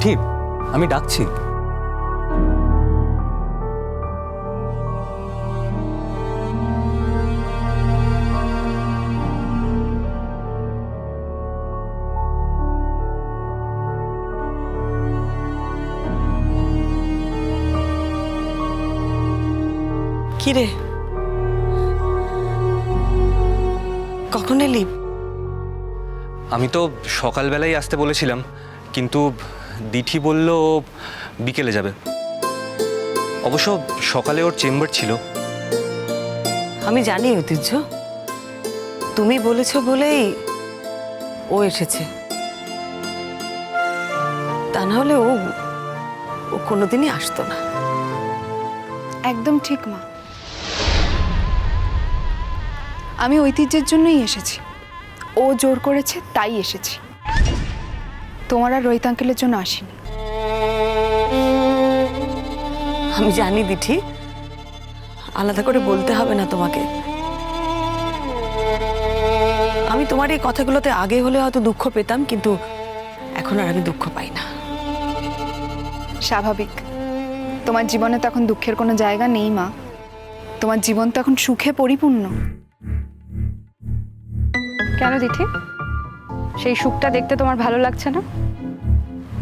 দিঠি আমি ডাকছি। কি রে? কখন এলি? আমি তো সকালবেলাই আসতে বলেছিলাম কিন্তু দিঠি বলল বিকেলে যাবে। অবশ্য সকালে ওর চেম্বার ছিল। আমি জানি ঐতিহ্য। তুমি বলেছ বলেই ও এসেছে। তা না হলে ও ও কোনোদিনই আসতো না। একদম ঠিক মা। আমি ঐতিহ্যের জন্যই এসেছি। ও জোর করেছে তাই এসেছি। তোমার আর রোহিত আঙ্কেলের জন্য আসিনি। আমি জানি দিঠি আলাদা করে বলতে হবে না তোমাকে। আমি তোমার এই কথাগুলোতে আগে হলে হয়তো দুঃখ পেতাম কিন্তু এখন আর আমি দুঃখ পাই না। স্বাভাবিক। তোমার জীবনে তো এখন দুঃখের কোনো জায়গা নেই মা। তোমার জীবন তো এখন সুখে পরিপূর্ণ। কেন দিঠি? সেই সুখটা দেখতে তোমার ভালো লাগছে না?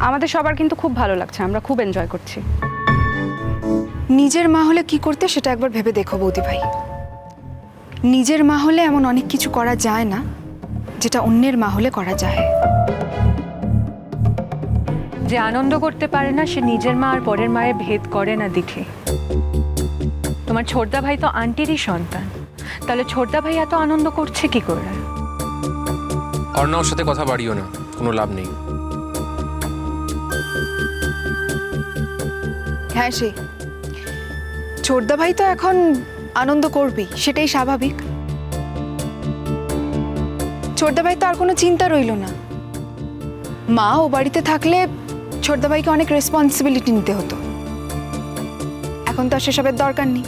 আমাদের সবার কিন্তু খুব ভালো লাগছে আমরা খুব এনজয় করছি। নিজের মা হলে কি করতে সেটা একবার ভেবে দেখো বৌদি ভাই। নিজের মা হলে এমন অনেক কিছু করা যায় না যেটা অন্যের মা হলে করা যায়। যে আনন্দ করতে পারে না সে নিজের মা আর পরের মায়ের ভেদ করে না দিঠি। তোমার ছোটদা ভাই তো আন্টিরই সন্তান। তাহলে ছোটদা ভাই এত আনন্দ করছে কি করে? অর্ণার সাথে কথা বাড়িও না কোনো লাভ নেই। হ্যাঁ সেই ছোটদা ভাই তো এখন আনন্দ করবেই, সেটাই স্বাভাবিক। ছোটদা ভাই তো আর কোনো চিন্তা রইল না। মা ও বাড়িতে থাকলে ছোটদা ভাইকে অনেক রেসপন্সিবিলিটি নিতে হতো। এখন তো আর সেসবের দরকার নেই।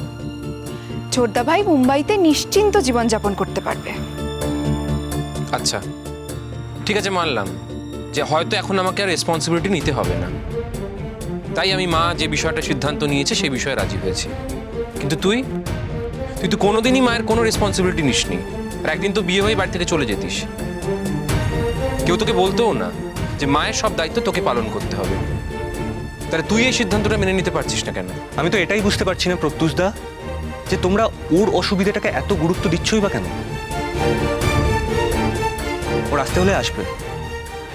ছোটদা ভাই মুম্বাইতে নিশ্চিন্ত জীবনযাপন করতে পারবে। আচ্ছা ঠিক আছে, মানলাম যে হয়তো এখন আমাকে আর রেসপন্সিবিলিটি নিতে হবে না। তাই আমি মা যে বিষয়টা সিদ্ধান্ত নিয়েছে সেই বিষয়ে রাজি হয়েছি। কিন্তু তুই? তুই তো কোনোদিনই মায়ের কোনো রেসপন্সিবিলিটি নিসনি। আর একদিন তো বিয়ে হয়ে বাড়ি থেকে চলে যেতিস। কেউ তোকে বলতেও না যে মায়ের সব দায়িত্ব তোকে পালন করতে হবে। তাহলে তুই এই সিদ্ধান্তটা মেনে নিতে পারছিস না কেন? আমি তো এটাই বুঝতে পারছি না প্রত্যুষ দা, যে তোমরা ওর অসুবিধাটাকে এত গুরুত্ব দিচ্ছই বা কেন? ওর আসতে হলে আসবে।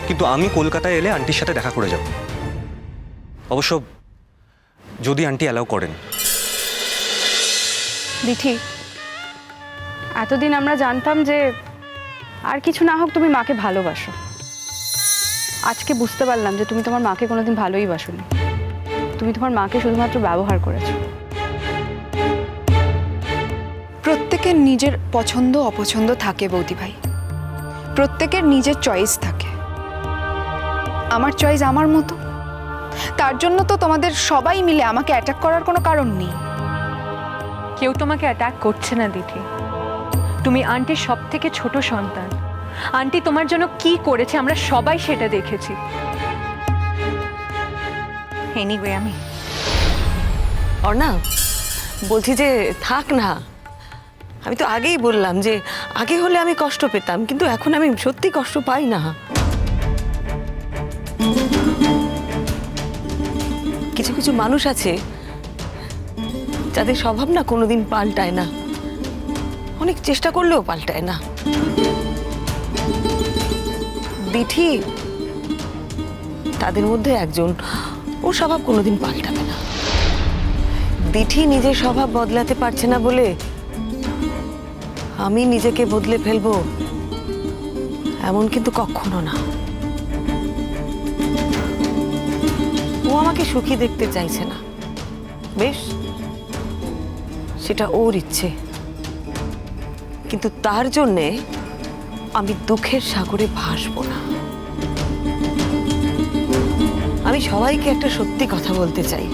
কিন্তু আমি কলকাতায় এলে আন্টির সাথে দেখা করে যাব। অবশ্য যদি আন্টি অ্যালাউ করেন। দিঠি এতদিন আমরা জানতাম যে আর কিছু না হোক তুমি মাকে ভালোবাসো। আজকে বুঝতে পারলাম যে তুমি তোমার মাকে কোনোদিন ভালোই বাসোনি। তুমি তোমার মাকে শুধুমাত্র ব্যবহার করেছ। প্রত্যেকের নিজের পছন্দ অপছন্দ থাকে বৌদি ভাই। প্রত্যেকের নিজের চয়েস থাকে। আমার চয়েস আমার মতো। তার জন্য তো তোমাদের সবাই মিলে আমাকে অ্যাটাক করার কোনো কারণ নেই। কেউ তোমাকে অ্যাটাক করছে না দিদি। তুমি আন্টির সব থেকে ছোট সন্তান। আন্টি তোমার জন্য কি করেছে আমরা সবাই সেটা দেখেছি। এনিওয়ে আমি অর্ণা বলছি যে থাক না। আমি তো আগেই বললাম যে আগে হলে আমি কষ্ট পেতাম কিন্তু এখন আমি সত্যি কষ্ট পাই না। কিছু কিছু মানুষ আছে যাদের স্বভাব না কোনোদিন পাল্টায় না। অনেক চেষ্টা করলেও পাল্টায় না। দিঠি তাদের মধ্যে একজন, ওর স্বভাব কোনোদিন পাল্টাবে না। দিঠি নিজের স্বভাব বদলাতে পারছে না বলে আমি নিজেকে বদলে ফেলব, এমন কিন্তু কখনো না। আমাকে সুখী দেখতে চাইছে না। বেশ, সেটা ওর ইচ্ছে। কিন্তু তার জন্যে আমি দুঃখের সাগরে ভাসবো না। আমি সবাইকে একটা সত্যি কথা বলতে চাই।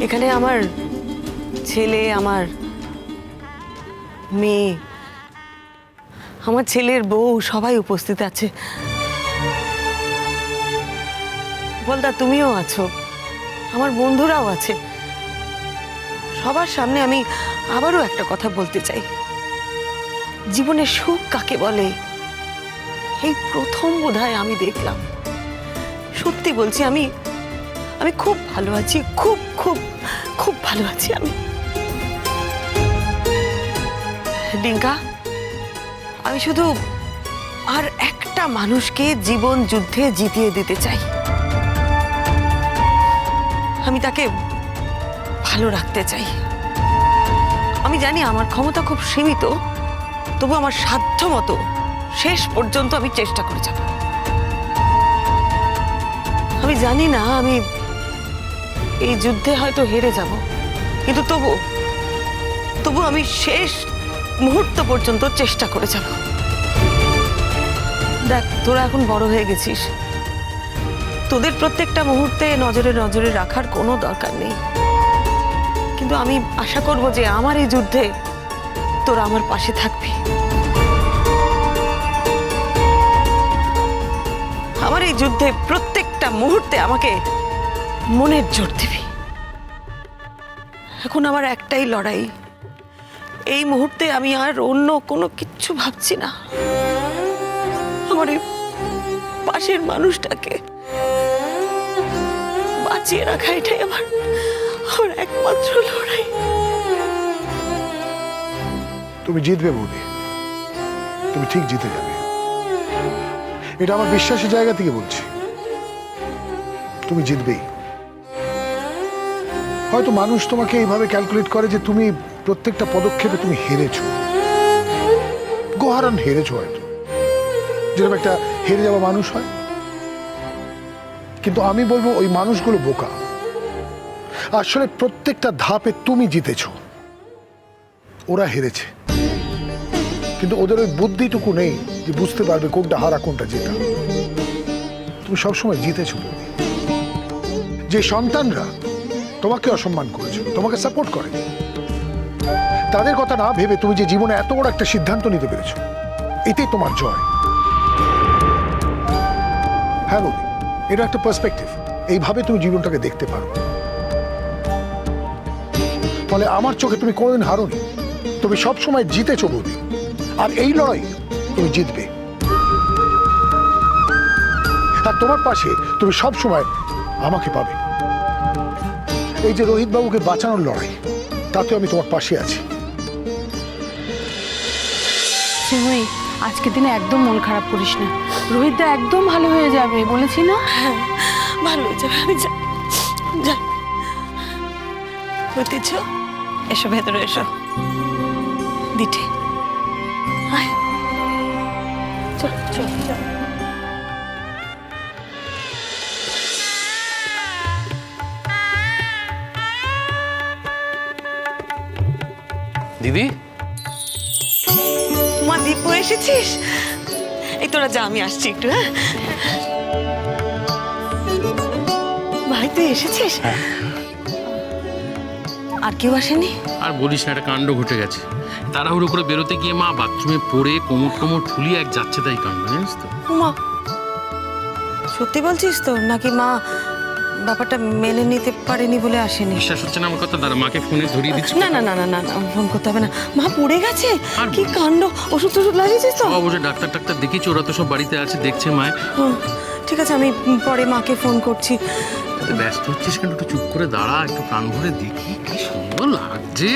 এখানে আমার ছেলে, আমার মেয়ে, আমার ছেলের বউ সবাই উপস্থিত আছে। বলদা তুমিও আছো। আমার বন্ধুরাও আছে। সবার সামনে আমি আবারও একটা কথা বলতে চাই। জীবনে সুখ কাকে বলে? এই প্রথম বোধহয় আমি দেখলাম। সত্যি বলছি, আমি আমি খুব ভালো আছি, খুব খুব খুব ভালো আছি আমি। ডিঙ্কা, আমি শুধু আর একটা মানুষকে জীবন যুদ্ধে জিতিয়ে দিতে চাই। আমি তাকে ভালো রাখতে চাই। আমি জানি আমার ক্ষমতা খুব সীমিত, তবু আমার সাধ্য মতো শেষ পর্যন্ত আমি চেষ্টা করে যাব। আমি জানি না আমি এই যুদ্ধে হয়তো হেরে যাব, কিন্তু তবু তবু আমি শেষ মুহূর্ত পর্যন্ত চেষ্টা করে যাব। দেখ, তোরা এখন বড় হয়ে গেছিস। তোদের প্রত্যেকটা মুহূর্তে নজরে নজরে রাখার কোনো দরকার নেই। কিন্তু আমি আশা করব যে আমার এই যুদ্ধে তোরা আমার পাশে থাকবি। আমার এই যুদ্ধে প্রত্যেকটা মুহূর্তে আমাকে মনের জোর দিবি। এখন আমার একটাই লড়াই। এই মুহূর্তে আমি আর অন্য কোনো কিচ্ছু ভাবছি না। আমার এই পাশের মানুষটাকে বাঁচিয়ে রাখা এটাই আমার আমার একমাত্র লড়াই। তুমি জিতবে বৌদি তুমি ঠিক জিতে যাবে। এটা আমার বিশ্বাসের জায়গা থেকে বলছি। তুমি জিতবেই। হয়তো মানুষ তোমাকে এইভাবে ক্যালকুলেট করে যে তুমি প্রত্যেকটা পদক্ষেপে তুমি হেরেছো। গোহারান হেরেছো হয়তো। যেরকম একটা হেরে যাওয়া মানুষ হয়। কিন্তু আমি বলব ওই মানুষগুলো বোকা। আসলে প্রত্যেকটা ধাপে তুমি জিতেছ। ওরা হেরেছে। কিন্তু ওদের ওই বুদ্ধিটুকু নেই যে বুঝতে পারবে কোনটা হারা, কোনটা জেতা। তুমি সবসময় জিতেছো। যে সন্তানরা তোমাকে অসম্মান করেছিল তোমাকে সাপোর্ট করে। তাদের কথা না ভেবে তুমি যে জীবনে এত বড় একটা সিদ্ধান্ত নিতে পেরেছ এতেই তোমার জয়। হ্যাঁ বৌদি। এটা একটা পার্সপেক্টিভ এইভাবে তুমি জীবনটাকে দেখতে পারো। ফলে আমার চোখে তুমি কোনোদিন হারোনি। তুমি সবসময় জিতেছো বৌদি। আর এই লড়াই তুমি জিতবে। আর তোমার পাশে তুমি সব সময় আমাকে পাবে। এই যে রোহিত বাবুকে বাঁচানোর লড়াই, তাতে আমি তোমার পাশে আছি। আজকের দিনে একদম মন খারাপ করিস না। রোহিতদা একদম ভালো হয়ে যাবে বলেছি না? ভালো হয়ে যাবে আমি যাই যাই ঐতিহ্য এসো ভেতরে এসো। দিঠে। আয়। চল চল চল। দিদি? মা দীপু এসেছিস? এই তোরা যা আমি আসছি একটু হ্যাঁ? ভাই তুই এসেছিস আর কেউ আসেনি? আর বলিস না একটা কাণ্ড ঘটে গেছে। তাড়াহুড়ো করে বেরোতে গিয়ে মা বাথরুমে পড়ে কোমর কোমর ফুলিয়ে এক যাচ্ছে তাই কাণ্ড জানিস তো? মা সত্যি বলছিস তো? নাকি মা ব্যাপারটা মেনে নিতে পারেনি বলে আসেনি। বিশ্বাস হচ্ছে না আমার কথা? দাঁড়া মাকে ফোনে ধরিয়ে দিচ্ছি। না না না না না না ফোন করতে হবে না। মা পড়ে গেছে? কি কাণ্ড? ওষুধ টষুধ লাগিয়েছিস তো? অবশ্যই ডাক্তার টাক্তার দেখেছি ওরা তো সব বাড়িতে আছে দেখছে হুম, ঠিক আছে আমি পরে মাকে ফোন করছি। ব্যস্ত হচ্ছিস কেন? একটু চুপ করে দাঁড়া একটু প্রাণ ভরে দেখি কি সুন্দর লাগছে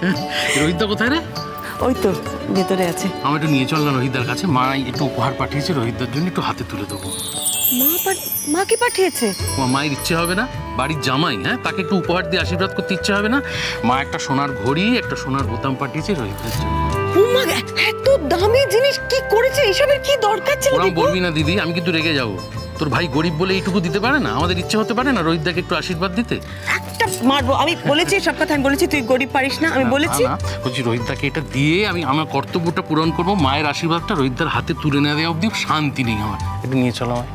হ্যাঁ? রোহিতদা কোথায় রে? ওই তো ভেতরে আছে। আমার একটু নিয়ে চল না রোহিতদার কাছে। মা একটু উপহার পাঠিয়েছে রোহিতদার জন্য একটু হাতে তুলে দেবো। মা মা কি পাঠিয়েছে? মায়ের ইচ্ছে হবে না? বাড়ির জামাই হ্যাঁ? তাকে একটু উপহার দিয়ে আশীর্বাদ করতে ইচ্ছে হবে না? মা একটা সোনার ঘড়ি একটা সোনার বোতাম পাঠিয়েছে রোহিতের জন্য। ও মা এত দামি জিনিস কি করেছে? এসবের কি দরকার ছিল ওরম বলবি না দিদি আমি কিন্তু রেগে যাব। তোর ভাই গরিব বলে এইটুকু দিতে পারে না? আমাদের ইচ্ছে হতে পারে না রোহিতদাকে একটু আশীর্বাদ দিতে? একটা মারবো। আমি বলেছি সব কথা আমি বলেছি তুই গরিব পারিস না আমি বলেছি। বলছি রোহিতদাকে এটা দিয়ে আমি আমার কর্তব্যটা পূরণ করব। মায়ের আশীর্বাদটা রোহিতদার হাতে তুলে না দেওয়া অব্দি শান্তি নেই আমার। এটা নিয়ে চলো আমায়।